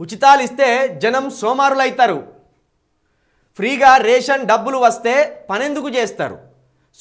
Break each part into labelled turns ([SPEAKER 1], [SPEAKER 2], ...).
[SPEAKER 1] ఉచితాలు ఇస్తే జనం సోమారులైతారు. ఫ్రీగా రేషన్ డబ్బులు వస్తే పనెందుకు చేస్తారు?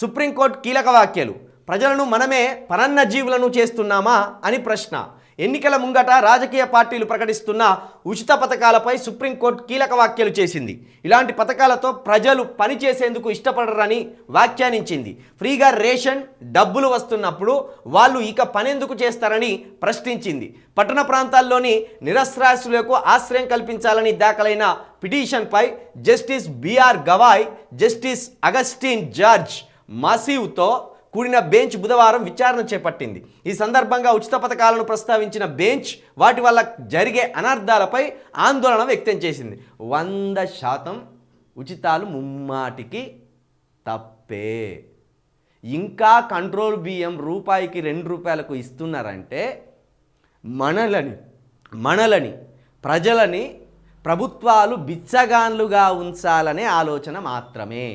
[SPEAKER 1] సుప్రీంకోర్టు కీలక వ్యాఖ్యలు. ప్రజలను మనమే పరన్న జీవులను చేస్తున్నామా అని ప్రశ్న. ఎన్నికల ముంగట రాజకీయ పార్టీలు ప్రకటిస్తున్న ఉచిత పథకాలపై సుప్రీంకోర్టు కీలక వ్యాఖ్యలు చేసింది. ఇలాంటి పథకాలతో ప్రజలు పని చేసేందుకు ఇష్టపడరని వ్యాఖ్యానించింది. ఫ్రీగా రేషన్ డబ్బులు వస్తున్నప్పుడు వాళ్ళు ఇక పనెందుకు చేస్తారని ప్రశ్నించింది. పట్టణ ప్రాంతాల్లోని నిరస్రాసులకు ఆశ్రయం కల్పించాలని దాఖలైన పిటిషన్పై justice BR Gavai justice Augustine George మసీవ్తో కూడిన బెంచ్ బుధవారం విచారణ చేపట్టింది. ఈ సందర్భంగా ఉచిత పథకాలను ప్రస్తావించిన బెంచ్ వాటి వల్ల జరిగే అనర్థాలపై ఆందోళన వ్యక్తం చేసింది. వంద శాతం ఉచితాలు ముమ్మాటికి తప్పే. ఇంకా కంట్రోల్ బియ్యం రూపాయికి రెండు రూపాయలకు ఇస్తున్నారంటే మనలని మనలని ప్రజలని ప్రభుత్వాలు బిచ్చగాన్లుగా ఉంచాలనే ఆలోచన మాత్రమే.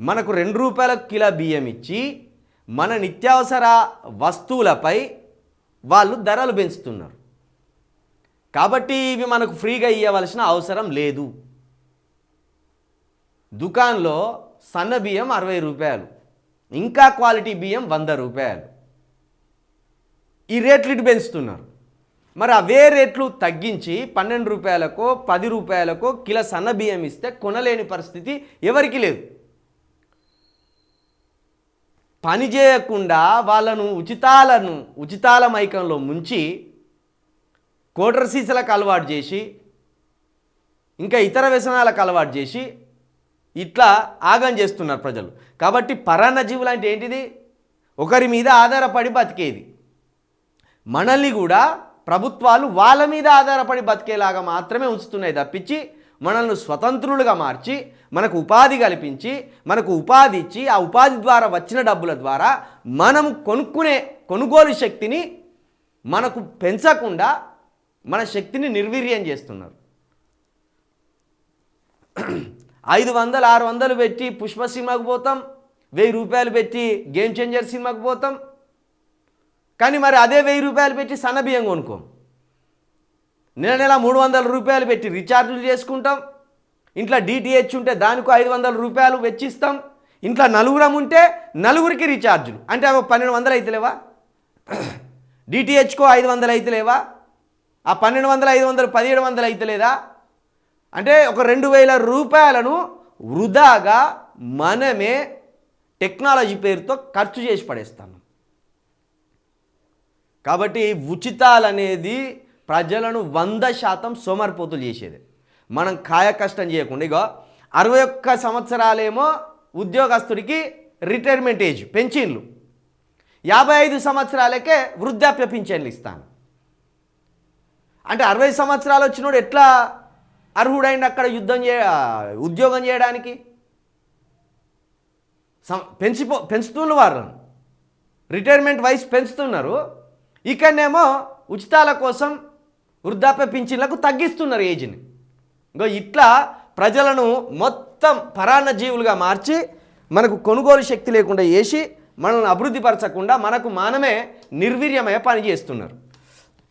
[SPEAKER 1] మనకు రెండు రూపాయల కిలో బియ్యం ఇచ్చి మన నిత్యావసర వస్తువులపై వాళ్ళు ధరలు పెంచుతున్నారు. కాబట్టి ఇవి మనకు ఫ్రీగా ఇవ్వవలసిన అవసరం లేదు. దుకాన్లో సన్న బియ్యం అరవై రూపాయలు ఇంకా క్వాలిటీ బియ్యం వంద రూపాయలు. ఈ రేట్లు ఇటు పెంచుతున్నారు. మరి అవే రేట్లు తగ్గించి పన్నెండు రూపాయలకో పది రూపాయలకో కిలో సన్న బియ్యం ఇస్తే కొనలేని పరిస్థితి ఎవరికీ లేదు. పని చేయకుండా వాళ్ళను ఉచితాలను ఉచితాల మైకంలో ముంచి కోటర్ సీసలకు అలవాటు చేసి ఇంకా ఇతర వ్యసనాలకు అలవాటు చేసి ఇట్లా ఆగం చేస్తున్నారు ప్రజలు. కాబట్టి పరాన్న జీవులు అంటే ఏంటిది? ఒకరి మీద ఆధారపడి బతికేది. మనల్ని కూడా ప్రభుత్వాలు వాళ్ళ మీద ఆధారపడి బతికేలాగా మాత్రమే ఉంచుతున్నాయి తప్పించి మనల్ని స్వతంత్రులుగా మార్చి మనకు ఉపాధి కల్పించి మనకు ఉపాధి ఇచ్చి ఆ ఉపాధి ద్వారా వచ్చిన డబ్బుల ద్వారా మనం కొనుక్కునే కొనుగోలు శక్తిని మనకు పెంచకుండా మన శక్తిని నిర్వీర్యం చేస్తున్నారు. ఐదు వందలు ఆరు వందలు పెట్టి పుష్ప సినిమాకు పోతాం వెయ్యి రూపాయలు పెట్టి గేమ్ చేంజర్ సినిమాకు పోతాం. కానీ మరి అదే వెయ్యి రూపాయలు పెట్టి సన్న బియ్యం కొనుక్కోం. నెల నెల మూడు వందల రూపాయలు పెట్టి రీఛార్జులు చేసుకుంటాం. ఇంట్లో డిటిహెచ్ ఉంటే దానికి ఐదు వందల రూపాయలు వెచ్చిస్తాం. ఇంట్లో నలుగురం ఉంటే నలుగురికి రీఛార్జులు. అంటే అవి పన్నెండు వందలు అయితలేవా డిటిహెచ్కో ఐదు వందలు అయితలేవా ఆ పన్నెండు వందలు ఐదు వందలు పదిహేడు వందలు అయితలేదా అంటే ఒక రెండు వేల రూపాయలను వృధాగా మనమే టెక్నాలజీ పేరుతో ఖర్చు చేసి పడేస్తాను. కాబట్టి ఉచితాలు అనేది ప్రజలను వంద శాతం సోమరిపోతులు చేసేది. మనం కాయ కష్టం చేయకుండా ఇగో అరవై ఒక్క సంవత్సరాలేమో ఉద్యోగస్తుడికి రిటైర్మెంట్ ఏజ్ పెన్షన్లు. యాభై ఐదు సంవత్సరాలకే వృద్ధాప్య పింఛన్లు ఇస్తాను. అంటే అరవై సంవత్సరాలు వచ్చినోడు ఎట్లా అర్హుడైంది అక్కడ యుద్ధం చే ఉద్యోగం చేయడానికి? పెంచిపో పెంచుతున్న వారు. రిటైర్మెంట్ వయసు పెంచుతున్నారు. ఇక్కడనేమో ఉచితాల కోసం వృద్ధాప్య పింఛన్లకు తగ్గిస్తున్నారు ఏజ్ని. ఇంకో ఇట్లా ప్రజలను మొత్తం పరాన్న జీవులుగా మార్చి మనకు కొనుగోలు శక్తి లేకుండా చేసి మనల్ని అభివృద్ధి పరచకుండా మనకు మానమే నిర్వీర్యమయ పని చేస్తున్నారు.